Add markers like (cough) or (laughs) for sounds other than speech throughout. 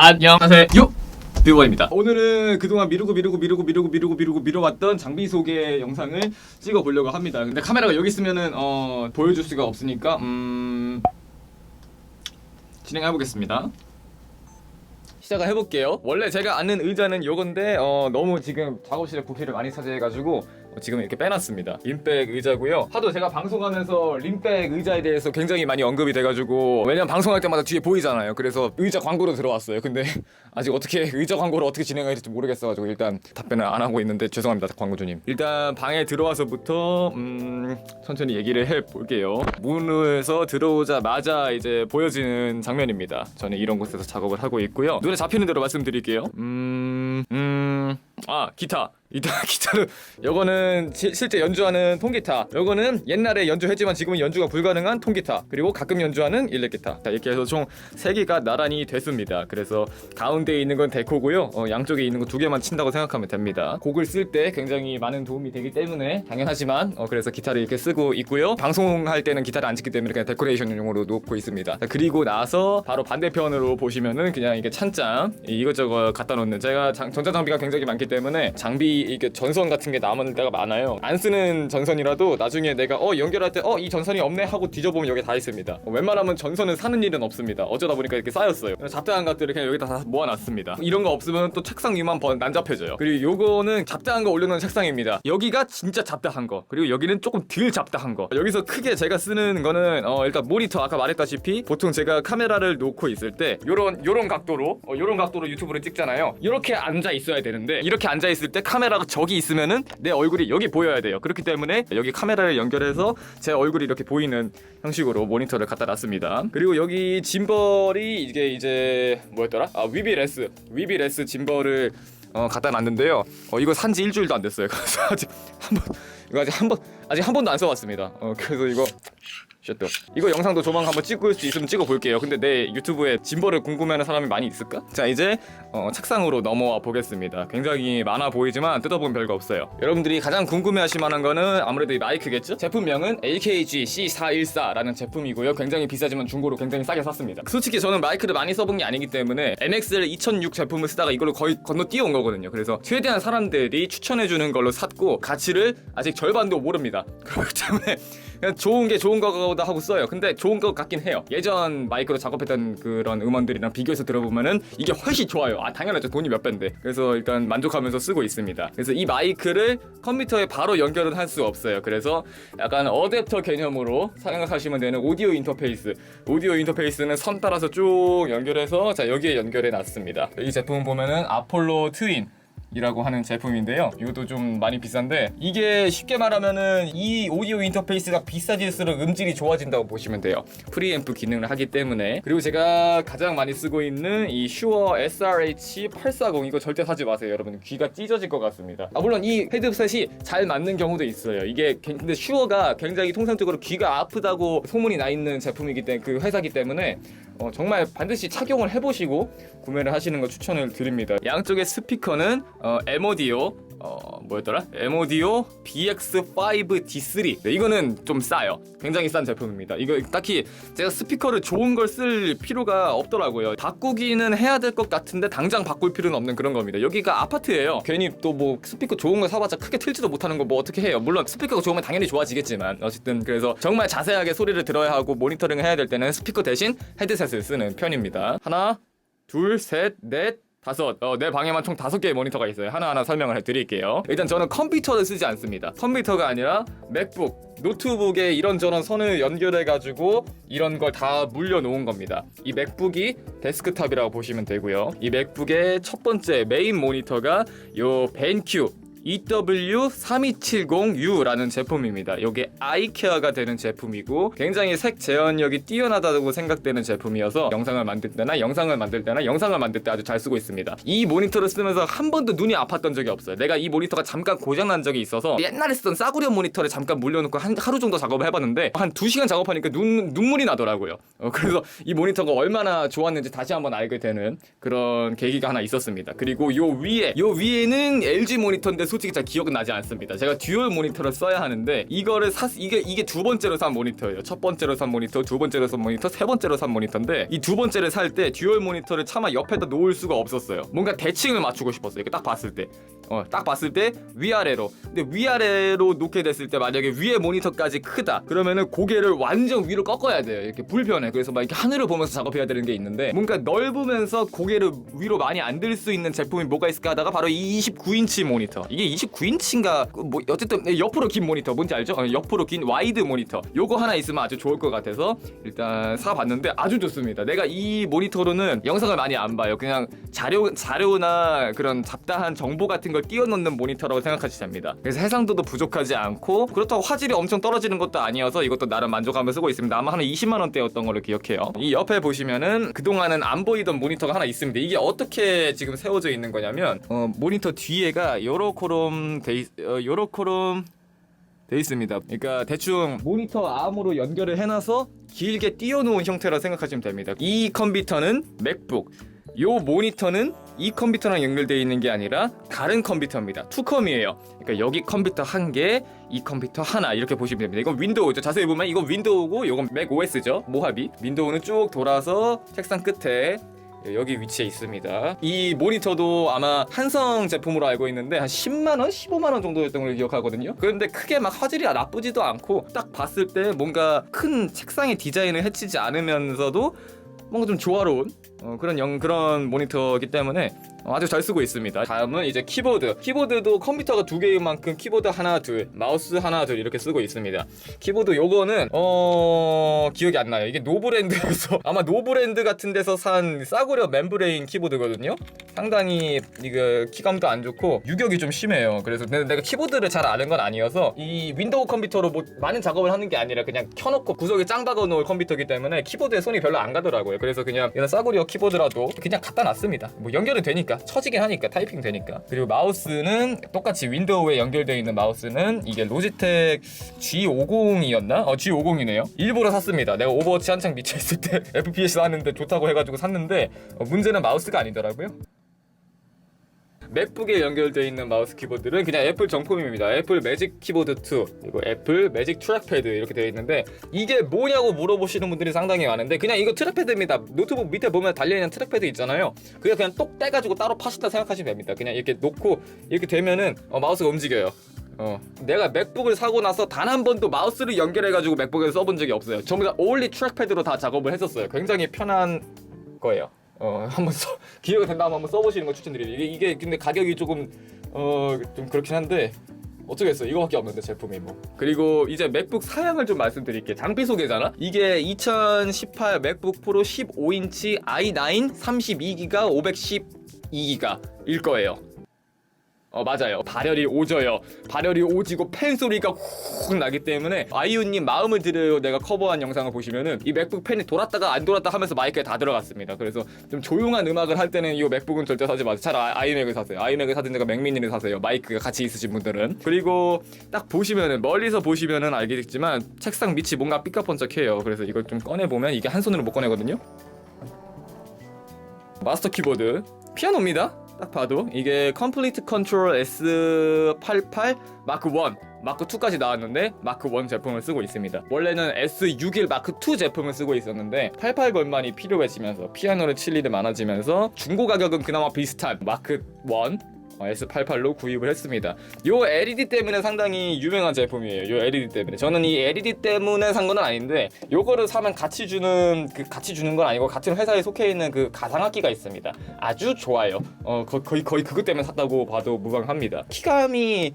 안녕하세요. 뷰버입니다. 오늘은 그동안 미루고 미루고 미루고 미루고 미루고 미루고 미뤄왔던 장비 소개 영상을 찍어 보려고 합니다. 근데 카메라가 여기 있으면은 어, 보여줄 수가 없으니까 음 진행해 보겠습니다. 시작을 해볼게요. 원래 제가 아는 의자는 요건데 어, 너무 지금 작업실에 부피를 많이 차지해가지고 어, 지금 이렇게 빼놨습니다. 림백 의자고요. 하도 제가 방송하면서 림백 의자에 대해서 굉장히 많이 언급이 돼가지고 왜냐면 방송할 때마다 뒤에 보이잖아요. 그래서 의자 광고로 들어왔어요. 근데 (laughs) 아직 어떻게 의자 광고를 어떻게 진행해야 될지 모르겠어가지고 일단 답변을 안 하고 있는데 죄송합니다 광고주님. 일단 방에 들어와서부터 음, 천천히 얘기를 해볼게요. 문에서 들어오자마자 이제 보여지는 장면입니다. 저는 이런 곳에서 작업을 하고 있고요. 눈에 잡히는 대로 말씀드릴게요. 음, 음, 아 기타. 이따 (laughs) 기타를 요거는 시- 실제 연주하는 통기타. 요거는 옛날에 연주했지만 지금은 연주가 불가능한 통기타. 그리고 가끔 연주하는 일렉기타. 자 이렇게 해서 총 3개가 나란히 됐습니다. 그래서 가운데에 있는 건 데코고요. 어, 양쪽에 있는 거 두 개만 친다고 생각하면 됩니다. 곡을 쓸 때 굉장히 많은 도움이 되기 때문에 당연하지만 어, 그래서 기타를 이렇게 쓰고 있고요. 방송할 때는 기타를 안 찍기 때문에 그냥 데코레이션용으로 놓고 있습니다. 자, 그리고 나서 바로 반대편으로 보시면은 그냥 이게 찬장 이것저것 갖다 놓는. 제가 장- 전자장비가 굉장히 많기 때문에 장비 이게 전선 같은 게 남은 때가 많아요. 안 쓰는 전선이라도 나중에 내가 어 연결할 때 어 이 전선이 없네 하고 뒤져보면 여기 다 있습니다. 어, 웬만하면 전선은 사는 일은 없습니다. 어쩌다 보니까 이렇게 쌓였어요. 잡다한 것들을 그냥 여기다 다 모아놨습니다. 이런 거 없으면 또 책상 위만 번 난잡해져요. 그리고 요거는 잡다한 거 올려놓은 책상입니다. 여기가 진짜 잡다한 거. 그리고 여기는 조금 덜 잡다한 거. 여기서 크게 제가 쓰는 거는 어 일단 모니터 아까 말했다시피 보통 제가 카메라를 놓고 있을 때 요런 요런 각도로 어, 요런 각도로 유튜브를 찍잖아요. 이렇게 앉아 있어야 되는데 이렇게 앉아 있을 때 카메라가 저기 있으면은 내 얼굴이 여기 보여야 돼요 그렇기 때문에 여기 카메라를 연결해서 제 얼굴이 이렇게 보이는 형식으로 모니터를 갖다 놨습니다 그리고 여기 짐벌이 이게 이제 뭐였더라 아 위비레스 위비레스 짐벌을 어, 갖다 놨는데요. 어, 이거 산지 일주일도 안 됐어요. (laughs) 그래서 아직 한 번, 이거 아직 한 번, 아직 한 번도 안 써봤습니다. 어, 그래서 이거 쉣도 이거 영상도 조만간 한번 찍을 수 있으면 찍어 볼게요. 근데 내 유튜브에 짐벌을 궁금해하는 사람이 많이 있을까? 자 이제 어, 책상으로 넘어와 보겠습니다. 굉장히 많아 보이지만 뜯어보면 별거 없어요. 여러분들이 가장 궁금해하실 만한 거는 아무래도 이 마이크겠죠? 제품명은 AKG C414라는 제품이고요. 굉장히 비싸지만 중고로 굉장히 싸게 샀습니다. 솔직히 저는 마이크를 많이 써본 게 아니기 때문에 MXL 2006 제품을 쓰다가 이걸로 거의 건너뛰어온 거거든요. 그래서 최대한 사람들이 추천해주는 걸로 샀고 가치를 아직 절반도 모릅니다. (laughs) 그렇기 때문에 좋은 게 좋은 거다 하고 써요. 근데 좋은 것 같긴 해요. 예전 마이크로 작업했던 그런 음원들이랑 비교해서 들어보면은 이게 훨씬 좋아요. 아 당연하죠. 돈이 몇 배인데. 그래서 일단 만족하면서 쓰고 있습니다. 그래서 이 마이크를 컴퓨터에 바로 연결은 할 수 없어요. 그래서 약간 어댑터 개념으로 생각하시면 되는 오디오 인터페이스. 오디오 인터페이스는 선 따라서 쭉 연결해서 자 여기에 연결해 놨습니다. 이 제품 보면은 아폴로 트윈. 이라고 하는 제품인데요. 이것도 좀 많이 비싼데 이게 쉽게 말하면은 이 오디오 인터페이스가 비싸질수록 음질이 좋아진다고 보시면 돼요. 프리앰프 기능을 하기 때문에 그리고 제가 가장 많이 쓰고 있는 이 슈어 SRH 840 이거 절대 사지 마세요, 여러분. 귀가 찢어질 것 같습니다. 아 물론 이 헤드셋이 잘 맞는 경우도 있어요. 이게 개- 근데 슈어가 굉장히 통상적으로 귀가 아프다고 소문이 나 있는 제품이기 때문에 그 회사기 때문에 어, 정말 반드시 착용을 해보시고 구매를 하시는 걸 추천을 드립니다. 양쪽의 스피커는 어, 에모디오 어, 뭐였더라? 에모디오 BX5D3 네, 이거는 좀 싸요. 굉장히 싼 제품입니다. 이거 딱히 제가 스피커를 좋은 걸 쓸 필요가 없더라고요. 바꾸기는 해야 될 것 같은데 당장 바꿀 필요는 없는 그런 겁니다. 여기가 아파트예요. 괜히 또 뭐 스피커 좋은 거 사봤자 크게 틀지도 못하는 거 뭐 어떻게 해요? 물론 스피커가 좋으면 당연히 좋아지겠지만 어쨌든 그래서 정말 자세하게 소리를 들어야 하고 모니터링 해야 될 때는 스피커 대신 헤드셋을 쓰는 편입니다. 하나, 둘, 셋, 넷. 다섯, 어, 내 방에만 총 다섯 개의 모니터가 있어요. 하나하나 설명을 해드릴게요. 일단 저는 컴퓨터를 쓰지 않습니다. 컴퓨터가 아니라 맥북, 노트북에 이런저런 선을 연결해 가지고 이런 걸 다 물려놓은 겁니다. 이 맥북이 데스크탑이라고 보시면 되고요. 이 맥북의 첫 번째 메인 모니터가 요 벤큐 EW3270U라는 제품입니다. 이게 아이케어가 되는 제품이고 굉장히 색 재현력이 뛰어나다고 생각되는 제품이어서 영상을 만들 때나 영상을 만들 때나 영상을 만들 때 아주 잘 쓰고 있습니다. 이 모니터를 쓰면서 한 번도 눈이 아팠던 적이 없어요. 내가 이 모니터가 잠깐 고장난 적이 있어서 옛날에 쓰던 싸구려 모니터를 잠깐 물려놓고 한 하루 정도 작업을 해봤는데 한두 시간 작업하니까 눈 눈물이 나더라고요. 어, 그래서 이 모니터가 얼마나 좋았는지 다시 한번 알게 되는 그런 계기가 하나 있었습니다. 그리고 요 위에 요 위에는 LG 모니터인데 솔직히 잘 기억은 나지 않습니다. 제가 듀얼 모니터를 써야 하는데 이거를 사 이게 이게 두 번째로 산 모니터예요. 첫 번째로 산 모니터, 두 번째로 산 모니터, 세 번째로 산 모니터인데 이 두 번째를 살 때 듀얼 모니터를 차마 옆에다 놓을 수가 없었어요. 뭔가 대칭을 맞추고 싶었어요. 이렇게 딱 봤을 때. 어, 딱 봤을 때 위아래로. 근데 위아래로 놓게 됐을 때 만약에 위에 모니터까지 크다. 그러면은 고개를 완전 위로 꺾어야 돼요. 이렇게 불편해. 그래서 막 이렇게 하늘을 보면서 작업해야 되는 게 있는데 뭔가 넓으면서 고개를 위로 많이 안 들 수 있는 제품이 뭐가 있을까 하다가 바로 이 29인치 모니터. 이게 29인치인가 뭐 어쨌든 옆으로 긴 모니터 뭔지 알죠? 어, 옆으로 긴 와이드 모니터. 요거 하나 있으면 아주 좋을 것 같아서 일단 사 봤는데 아주 좋습니다. 내가 이 모니터로는 영상을 많이 안 봐요. 그냥 자료 자료나 그런 잡다한 정보 같은 걸 띄워넣는 모니터라고 생각하시면 됩니다. 그래서 해상도도 부족하지 않고 그렇다고 화질이 엄청 떨어지는 것도 아니어서 이것도 나름 만족하며 쓰고 있습니다. 아마 한 20만 원대였던 걸로 기억해요. 이 옆에 보시면은 그동안은 안 보이던 모니터가 하나 있습니다. 이게 어떻게 지금 세워져 있는 거냐면 어, 모니터 뒤에가 요로코롬 돼 있, 어, 요로코롬 돼 있습니다. 그러니까 대충 모니터 암으로 연결을 해놔서 길게 띄워놓은 형태라 생각하시면 됩니다. 이 컴퓨터는 맥북, 요 모니터는 이 컴퓨터랑 연결되어 있는 게 아니라 다른 컴퓨터입니다. 투컴이에요. 그러니까 여기 컴퓨터 한 개, 이 컴퓨터 하나 이렇게 보시면 됩니다. 이건 윈도우죠. 자세히 보면 이건 윈도우고 이건 맥 OS죠. 모하비. 윈도우는 쭉 돌아서 책상 끝에 여기 위치에 있습니다. 이 모니터도 아마 한성 제품으로 알고 있는데 한 10만 원, 15만 원 정도였던 걸 기억하거든요. 그런데 크게 막 화질이 나쁘지도 않고 딱 봤을 때 뭔가 큰 책상의 디자인을 해치지 않으면서도 뭔가 좀 조화로운 어, 그런 영 그런 모니터이기 때문에 어, 아주 잘 쓰고 있습니다. 다음은 이제 키보드. 키보드도 컴퓨터가 두 개인 만큼 키보드 하나 둘, 마우스 하나 둘 이렇게 쓰고 있습니다. 키보드 요거는 어 기억이 안 나요. 이게 노브랜드에서 (laughs) 아마 노브랜드 같은 데서 산 싸구려 멤브레인 키보드거든요. 상당히 이거 키감도 안 좋고 유격이 좀 심해요. 그래서 내- 내가 키보드를 잘 아는 건 아니어서 이 윈도우 컴퓨터로 뭐 많은 작업을 하는 게 아니라 그냥 켜놓고 구석에 짱 박아 놓을 컴퓨터이기 때문에 키보드에 손이 별로 안 가더라고요. 그래서 그냥 이런 싸구려 키보드라도 그냥 갖다 놨습니다. 뭐 연결은 되니까 쳐지긴 하니까 타이핑 되니까. 그리고 마우스는 똑같이 윈도우에 연결되어 있는 마우스는 이게 로지텍 G50이었나? 어 G50이네요. 일부러 샀습니다. 내가 오버워치 한창 미쳐 있을 때 (laughs) FPS 하는데 좋다고 해가지고 샀는데 어, 문제는 마우스가 아니더라고요. 맥북에 연결되어 있는 마우스 키보드는 그냥 애플 정품입니다. 애플 매직 키보드 2 그리고 애플 매직 트랙패드 이렇게 되어 있는데 이게 뭐냐고 물어보시는 분들이 상당히 많은데 그냥 이거 트랙패드입니다. 노트북 밑에 보면 달려 있는 트랙패드 있잖아요. 그게 그냥 똑 떼가지고 따로 파신다 생각하시면 됩니다. 그냥 이렇게 놓고 이렇게 되면은 어, 마우스가 움직여요. 어, 내가 맥북을 사고 나서 단 한 번도 마우스를 연결해가지고 맥북에서 써본 적이 없어요. 전부 다 올리 트랙패드로 다 작업을 했었어요. 굉장히 편한 거예요. 어 한번 써 (laughs) 기회가 된다면 한번 써보시는 거 추천드려요. 이게 이게 근데 가격이 조금 어 좀 그렇긴 한데 어쩌겠어 이거밖에 없는데 제품이 뭐. 그리고 이제 맥북 사양을 좀 말씀드릴게요. 장비 소개잖아? 이게 2018 맥북 프로 15인치 i9 32기가 512기가 일 거예요 어 맞아요. 발열이 오져요. 발열이 오지고 팬 소리가 훅 나기 때문에 아이유님 마음을 들여 내가 커버한 영상을 보시면은 이 맥북 팬이 돌았다가 안 돌았다 하면서 마이크에 다 들어갔습니다. 그래서 좀 조용한 음악을 할 때는 이 맥북은 절대 사지 마세요. 차라리 아이맥을 사세요. 아이맥을 사든가 맥미니를 사세요. 마이크가 같이 있으신 분들은. 그리고 딱 보시면은 멀리서 보시면은 알겠지만 책상 밑이 뭔가 삐까번쩍해요. 그래서 이걸 좀 꺼내보면 이게 한 손으로 못 꺼내거든요. 마스터 키보드. 피아노입니다. 딱 봐도 이게 컴플리트 컨트롤 S88 마크 1 마크 2까지 나왔는데 마크 1 제품을 쓰고 있습니다. 원래는 S61 마크 2 제품을 쓰고 있었는데 88 걸만이 필요해지면서 피아노를 칠 일이 많아지면서 중고 가격은 그나마 비슷한 마크 1 어, S88로 구입을 했습니다. 요 LED 때문에 상당히 유명한 제품이에요. 요 LED 때문에. 저는 이 LED 때문에 산 건 아닌데 요거를 사면 같이 주는 그 같이 주는 건 아니고 같은 회사에 속해 있는 그 가상악기가 있습니다. 아주 좋아요. 어 거, 거의 거의 그것 때문에 샀다고 봐도 무방합니다. 키감이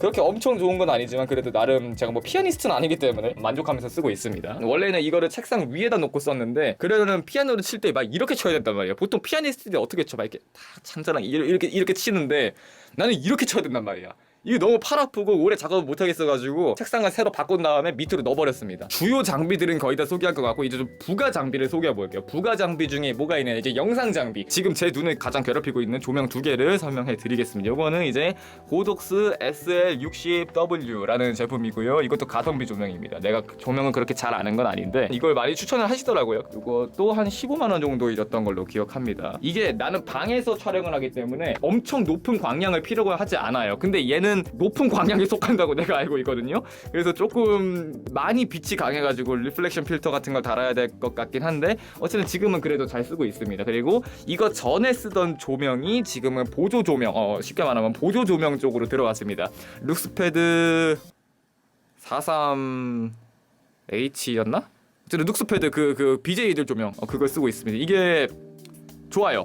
그렇게 엄청 좋은 건 아니지만 그래도 나름 제가 뭐 피아니스트는 아니기 때문에 만족하면서 쓰고 있습니다. 원래는 이거를 책상 위에다 놓고 썼는데 그러면은 피아노를 칠 때 막 이렇게 쳐야 된단 말이에요. 보통 피아니스트들이 어떻게 쳐? 막 이렇게 다 이렇게 이렇게, 이렇게 치는데 나는 이렇게 쳐야 된단 말이야. 이게 너무 팔 아프고 오래 작업을 못 하겠어가지고 책상을 새로 바꾼 다음에 밑으로 넣어버렸습니다. 주요 장비들은 거의 다 소개할 것 같고 이제 좀 부가 장비를 소개해 볼게요. 부가 장비 중에 뭐가 있냐 이제 영상 장비. 지금 제 눈을 가장 괴롭히고 있는 조명 두 개를 설명해 드리겠습니다. 이거는 이제 고독스 SL60W라는 제품이고요. 이것도 가성비 조명입니다. 내가 조명은 그렇게 잘 아는 건 아닌데 이걸 많이 추천을 하시더라고요. 이것도 한 15만 원 정도 잃었던 걸로 기억합니다. 이게 나는 방에서 촬영을 하기 때문에 엄청 높은 광량을 필요로 하지 않아요. 근데 얘는 높은 광량에 속한다고 내가 알고 있거든요. 그래서 조금 많이 빛이 강해가지고 리플렉션 필터 같은 걸 달아야 될 것 같긴 한데 어쨌든 지금은 그래도 잘 쓰고 있습니다. 그리고 이거 전에 쓰던 조명이 지금은 보조 조명, 어, 쉽게 말하면 보조 조명 쪽으로 들어갔습니다. 룩스패드 43H였나? 어쨌든 룩스패드 그, 그 BJ들 조명 어, 그걸 쓰고 있습니다. 이게 좋아요.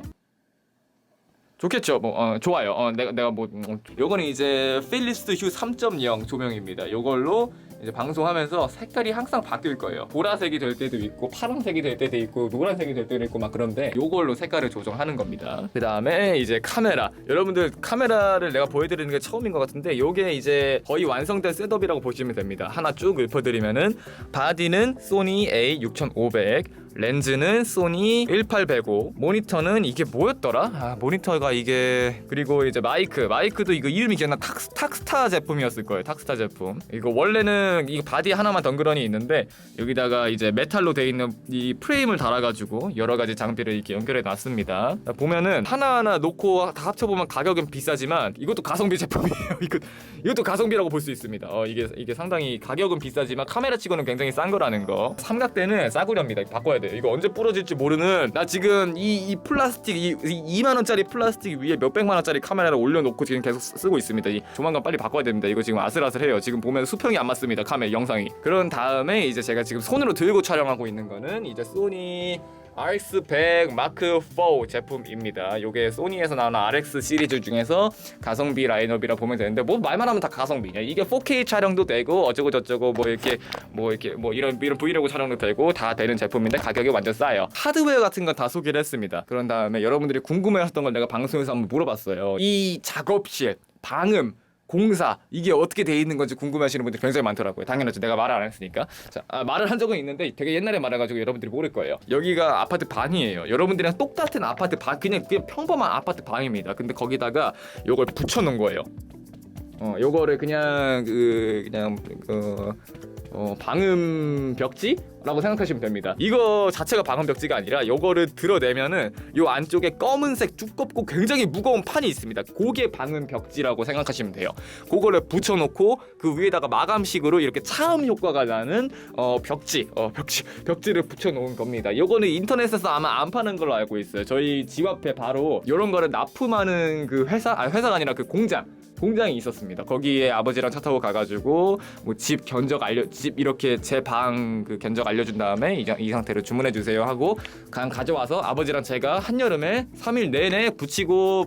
좋겠죠. 뭐 어, 좋아요. 어, 내가 내가 뭐 음, 요거는 이제 필리스 휴 3.0 조명입니다. 요걸로 이제 방송하면서 색깔이 항상 바뀔 거예요. 보라색이 될 때도 있고 파란색이 될 때도 있고 노란색이 될 때도 있고 막 그런데 요걸로 색깔을 조정하는 겁니다. 그 다음에 이제 카메라. 여러분들 카메라를 내가 보여드리는 게 처음인 것 같은데 요게 이제 거의 완성된 셋업이라고 보시면 됩니다. 하나 쭉 읊어드리면은 바디는 소니 A6500 렌즈는 소니 1805 모니터는 이게 뭐였더라? 아 모니터가 이게 그리고 이제 마이크 마이크도 이거 이름이 기억나 탁, 탁스타 제품이었을 거예요 탁스타 제품 이거 원래는 이거 바디 하나만 덩그러니 있는데 여기다가 이제 메탈로 돼 있는 이 프레임을 달아가지고 여러 가지 장비를 이렇게 연결해 놨습니다. 보면은 하나하나 놓고 다 합쳐보면 가격은 비싸지만 이것도 가성비 제품이에요. (laughs) 이거 이것도 가성비라고 볼 수 있습니다. 어 이게 이게 상당히 가격은 비싸지만 카메라 치고는 굉장히 싼 거라는 거. 삼각대는 싸구려입니다. 바꿔야 돼 이거 언제 부러질지 모르는 나 지금 이, 이 플라스틱 이, 이 2만 원짜리 플라스틱 위에 몇 백만 원짜리 카메라를 올려놓고 지금 계속 쓰- 쓰고 있습니다. 이 조만간 빨리 바꿔야 됩니다. 이거 지금 아슬아슬해요. 지금 보면 수평이 안 맞습니다 카메라 영상이 그런 다음에 이제 제가 지금 손으로 들고 촬영하고 있는 거는 이제 소니 RX100 마크 4 제품입니다. 요게 소니에서 나오는 RX 시리즈 중에서 가성비 라인업이라 보면 되는데 뭐 말만 하면 다 가성비냐. 이게 4K 촬영도 되고 어쩌고 저쩌고 뭐 이렇게 뭐 이렇게 뭐 이런 이런 브이로그 촬영도 되고 다 되는 제품인데 가격이 완전 싸요. 하드웨어 같은 건 다 소개를 했습니다. 그런 다음에 여러분들이 궁금해하셨던 걸 내가 방송에서 한번 물어봤어요. 이 작업실 방음 공사 이게 어떻게 돼 있는 건지 궁금해하시는 분들이 굉장히 많더라고요. 당연하죠. 내가 말을 안 했으니까. 자, 아, 말을 한 적은 있는데 되게 옛날에 말해가지고 여러분들이 모를 거예요. 여기가 아파트 방이에요. 여러분들이랑 똑같은 아파트 방 그냥 그냥 평범한 아파트 방입니다. 근데 거기다가 요걸 붙여놓은 거예요. 어, 요거를 그냥 그 그냥 그 어, 방음 벽지라고 생각하시면 됩니다. 이거 자체가 방음 벽지가 아니라 요거를 드러내면은 요 안쪽에 검은색 두껍고 굉장히 무거운 판이 있습니다. 그게 방음 벽지라고 생각하시면 돼요. 그거를 붙여놓고 그 위에다가 마감식으로 이렇게 차음 효과가 나는 어, 벽지, 어, 벽지, 벽지를 붙여놓은 겁니다. 요거는 인터넷에서 아마 안 파는 걸로 알고 있어요. 저희 집 앞에 바로 요런 거를 납품하는 그 회사, 아 회사가 아니라 그 공장. 공장이 있었습니다. 거기에 아버지랑 차 타고 가가지고 뭐 집 견적 알려 집 이렇게 제 방 그 견적 알려준 다음에 이, 이 상태로 주문해 주세요 하고 그냥 가져와서 아버지랑 제가 한 여름에 3일 내내 붙이고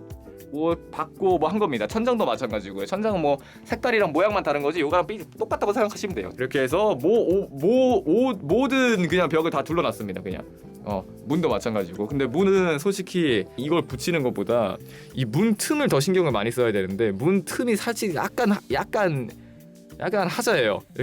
뭐 받고 뭐 한 겁니다. 천장도 마찬가지고요. 천장은 뭐 색깔이랑 모양만 다른 거지 요거랑 삐 똑같다고 생각하시면 돼요. 이렇게 해서 뭐뭐 모든 그냥 벽을 다 둘러놨습니다. 그냥. 어 문도 마찬가지고 근데 문은 솔직히 이걸 붙이는 것보다 이 문 틈을 더 신경을 많이 써야 되는데 문 틈이 사실 약간 하- 약간 약간 하자예요. (laughs)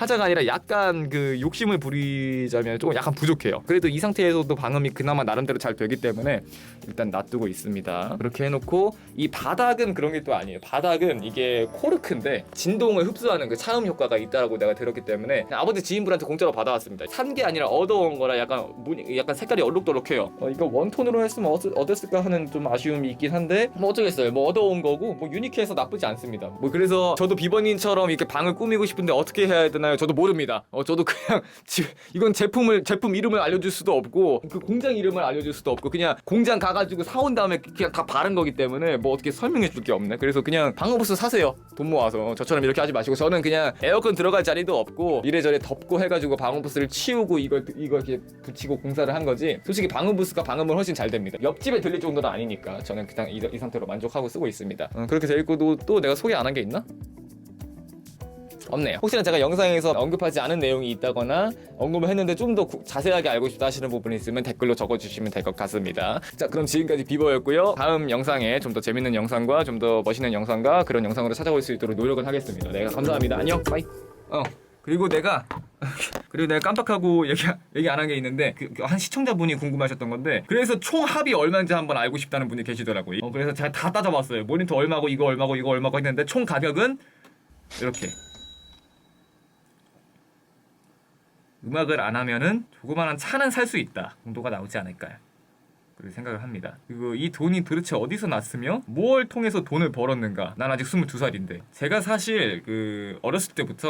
하자가 아니라 약간 그 욕심을 부리자면 조금 약간 부족해요. 그래도 이 상태에서도 방음이 그나마 나름대로 잘 되기 때문에 일단 놔두고 있습니다. 그렇게 해놓고 이 바닥은 그런 게 또 아니에요. 바닥은 이게 코르크인데 진동을 흡수하는 그 차음 효과가 있다라고 내가 들었기 때문에 아버지 지인분한테 공짜로 받아왔습니다. 산 게 아니라 얻어온 거라 약간 문 약간 색깔이 얼룩덜룩해요. 어, 이거 원톤으로 했으면 어땠, 어땠을까 하는 좀 아쉬움이 있긴 한데 뭐 어쩌겠어요. 뭐 얻어온 거고 뭐 유니크해서 나쁘지 않습니다. 뭐 그래서 저도 비버님처럼 이렇게 방을 꾸미고 싶은데 어떻게 해야 되나 요? 저도 모릅니다. 어 저도 그냥 (laughs) 지, 이건 제품을 제품 이름을 알려줄 수도 없고 그 공장 이름을 알려줄 수도 없고 그냥 공장 가가지고 사온 다음에 그냥 다 바른 거기 때문에 뭐 어떻게 설명해 줄 게 없네. 그래서 그냥 방어부스 사세요. 돈 모아서 저처럼 이렇게 하지 마시고 저는 그냥 에어컨 들어갈 자리도 없고 이래저래 덮고 해가지고 방어부스를 치우고 이걸 이걸 이렇게 붙이고 공사를 한 거지. 솔직히 방어부스가 방음을 훨씬 잘 됩니다. 옆집에 들릴 정도는 아니니까 저는 그냥 이, 이 상태로 만족하고 쓰고 있습니다. 어, 그렇게 돼 있고 또, 또 내가 소개 안 한 게 있나? 없네요. 혹시나 제가 영상에서 언급하지 않은 내용이 있다거나 언급을 했는데 좀 더 자세하게 알고 싶다 하시는 부분이 있으면 댓글로 적어주시면 될 것 같습니다. 자, 그럼 지금까지 비버였고요. 다음 영상에 좀 더 재밌는 영상과 좀 더 멋있는 영상과 그런 영상으로 찾아올 수 있도록 노력을 하겠습니다. 네, 감사합니다. 안녕. 바이. 어. 그리고 내가 (laughs) 그리고 내가 깜빡하고 얘기 얘기 안 한 게 있는데 그, 그한 시청자분이 궁금하셨던 건데 그래서 총 합이 얼마인지 한번 알고 싶다는 분이 계시더라고요. 어, 그래서 제가 다 따져봤어요. 모니터 얼마고 이거 얼마고 이거 얼마고 했는데 총 가격은 이렇게 음악을 안 하면은 조그마한 차는 살 수 있다 정도가 나오지 않을까요? 그렇게 생각을 합니다. 그리고 이 돈이 도대체 어디서 났으며 뭘 통해서 돈을 벌었는가? 난 아직 22살인데 제가 사실 그 어렸을 때부터